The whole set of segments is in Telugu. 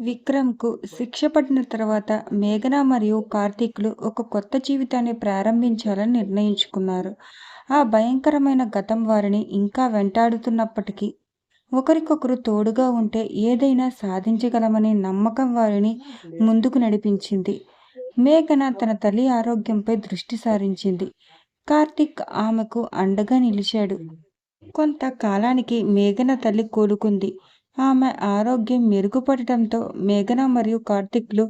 విక్రమ్‌కు శిక్ష పడిన తర్వాత మేఘన మరియు కార్తీక్‌లు ఒక కొత్త జీవితాన్ని ప్రారంభించాలని నిర్ణయించుకున్నారు. ఆ భయంకరమైన గతం వారిని ఇంకా వెంటాడుతున్నప్పటికీ, ఒకరికొకరు తోడుగా ఉంటే ఏదైనా సాధించగలమనే నమ్మకం వారిని ముందుకు నడిపించింది. మేఘన తన తల్లి ఆరోగ్యంపై దృష్టి సారించింది. కార్తీక్ ఆమెకు అండగా నిలిచాడు. కొంత కాలానికి మేఘన తల్లి కోలుకుంది. ఆమె ఆరోగ్యం మెరుగుపడటంతో మేఘన మరియు కార్తిక్లు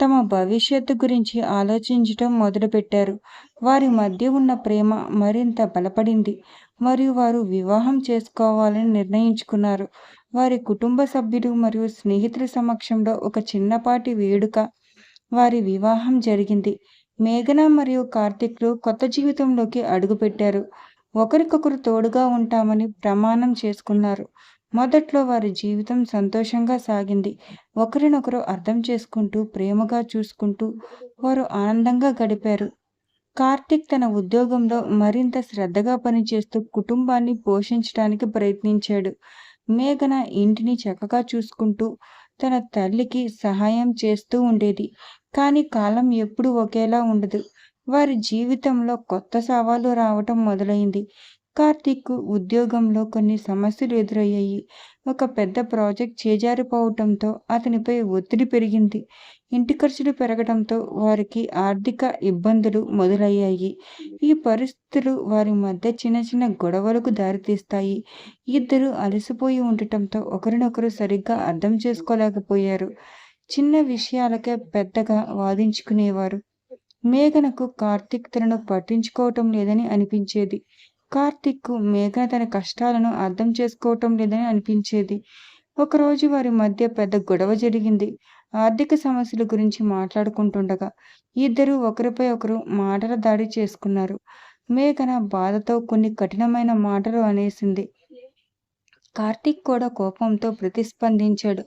తమ భవిష్యత్తు గురించి ఆలోచించటం మొదలుపెట్టారు. వారి మధ్య ఉన్న ప్రేమ మరింత బలపడింది మరియు వారు వివాహం చేసుకోవాలని నిర్ణయించుకున్నారు. వారి కుటుంబ సభ్యులు మరియు స్నేహితుల సమక్షంలో ఒక చిన్నపాటి వేడుక వారి వివాహం జరిగింది. మేఘన మరియు కార్తిక్లు కొత్త జీవితంలోకి అడుగుపెట్టారు. ఒకరికొకరు తోడుగా ఉంటామని ప్రమాణం చేసుకున్నారు. మొదట్లో వారి జీవితం సంతోషంగా సాగింది. ఒకరినొకరు అర్థం చేసుకుంటూ, ప్రేమగా చూసుకుంటూ వారు ఆనందంగా గడిపారు. కార్తిక్ తన ఉద్యోగంలో మరింత శ్రద్ధగా పనిచేస్తూ కుటుంబాన్ని పోషించడానికి ప్రయత్నించాడు. మేఘన ఇంటిని చక్కగా చూసుకుంటూ, తన తల్లికి సహాయం చేస్తూ ఉండేది. కానీ కాలం ఎప్పుడూ ఒకేలా ఉండదు. వారి జీవితంలో కొత్త సవాలు రావటం మొదలైంది. కార్తీక్ ఉద్యోగంలో కొన్ని సమస్యలు ఎదురయ్యాయి. ఒక పెద్ద ప్రాజెక్ట్ చేజారిపోవటంతో అతనిపై ఒత్తిడి పెరిగింది. ఇంటి ఖర్చులు పెరగడంతో వారికి ఆర్థిక ఇబ్బందులు మొదలయ్యాయి. ఈ పరిస్థితులు వారి మధ్య చిన్న చిన్న గొడవలకు దారితీస్తాయి. ఇద్దరూ అలసిపోయి ఉండటంతో ఒకరినొకరు సరిగ్గా అర్థం చేసుకోలేకపోయారు. చిన్న విషయాలకే పెద్దగా వాదించుకునేవారు. మేఘనకు కార్తీక్ తనను పట్టించుకోవటం లేదని అనిపించేది. కార్తిక్ మేఘన తన కష్టాలను అర్థం చేసుకోవటం లేదని అనిపించేది. ఒకరోజు వారి మధ్య పెద్ద గొడవ జరిగింది. ఆర్థిక సమస్యల గురించి మాట్లాడుకుంటుండగా ఇద్దరూ ఒకరిపై ఒకరు మాటల దాడి చేసుకున్నారు. మేఘన బాధతో కొన్ని కఠినమైన మాటలు అనేసింది. కార్తీక్ కూడా కోపంతో ప్రతిస్పందించాడు.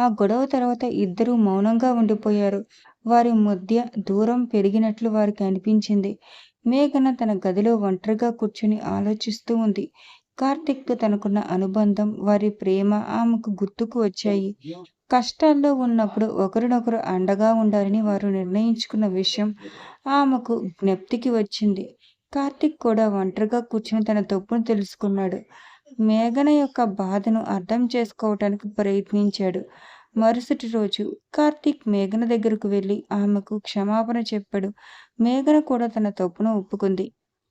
ఆ గొడవ తర్వాత ఇద్దరూ మౌనంగా ఉండిపోయారు. వారి మధ్య దూరం పెరిగినట్లు వారికి అనిపించింది. మేఘన తన గదిలో ఒంటరిగా కూర్చుని ఆలోచిస్తూ ఉంది. కార్తిక్ తనకున్న అనుబంధం, వారి ప్రేమ ఆమెకు గుర్తుకు వచ్చాయి. కష్టాల్లో ఉన్నప్పుడు ఒకరినొకరు అండగా ఉండాలని వారు నిర్ణయించుకున్న విషయం ఆమెకు జ్ఞప్తికి వచ్చింది. కార్తిక్ కూడా ఒంటరిగా కూర్చుని తన తప్పును తెలుసుకున్నాడు. మేఘన యొక్క బాధను అర్థం చేసుకోవటానికి ప్రయత్నించాడు. మరుసటి రోజు కార్తీక్ మేఘన దగ్గరకు వెళ్ళి ఆమెకు క్షమాపణ చెప్పాడు. మేఘన కూడా తన తప్పును ఒప్పుకుంది.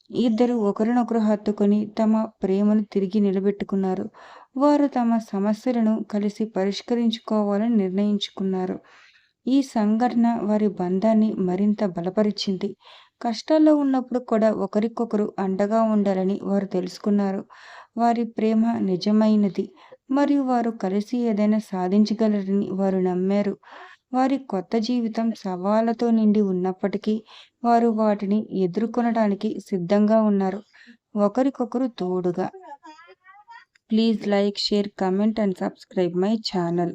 ఇద్దరు ఒకరినొకరు హత్తుకొని తమ ప్రేమను తిరిగి నిలబెట్టుకున్నారు. వారు తమ సమస్యలను కలిసి పరిష్కరించుకోవాలని నిర్ణయించుకున్నారు. ఈ సంఘటన వారి బంధాన్ని మరింత బలపరిచింది. కష్టాల్లో ఉన్నప్పుడు కూడా ఒకరికొకరు అండగా ఉండాలని వారు తెలుసుకున్నారు. వారి ప్రేమ నిజమైనది మరియు వారు కలిసి ఏదైనా సాధించగలరని వారు నమ్మారు. వారి కొత్త జీవితం సవాళ్ళతో నిండి ఉన్నప్పటికీ వారు వాటిని ఎదుర్కొనడానికి సిద్ధంగా ఉన్నారు. ఒకరికొకరు తోడుగా. Please like, share, comment and subscribe my channel.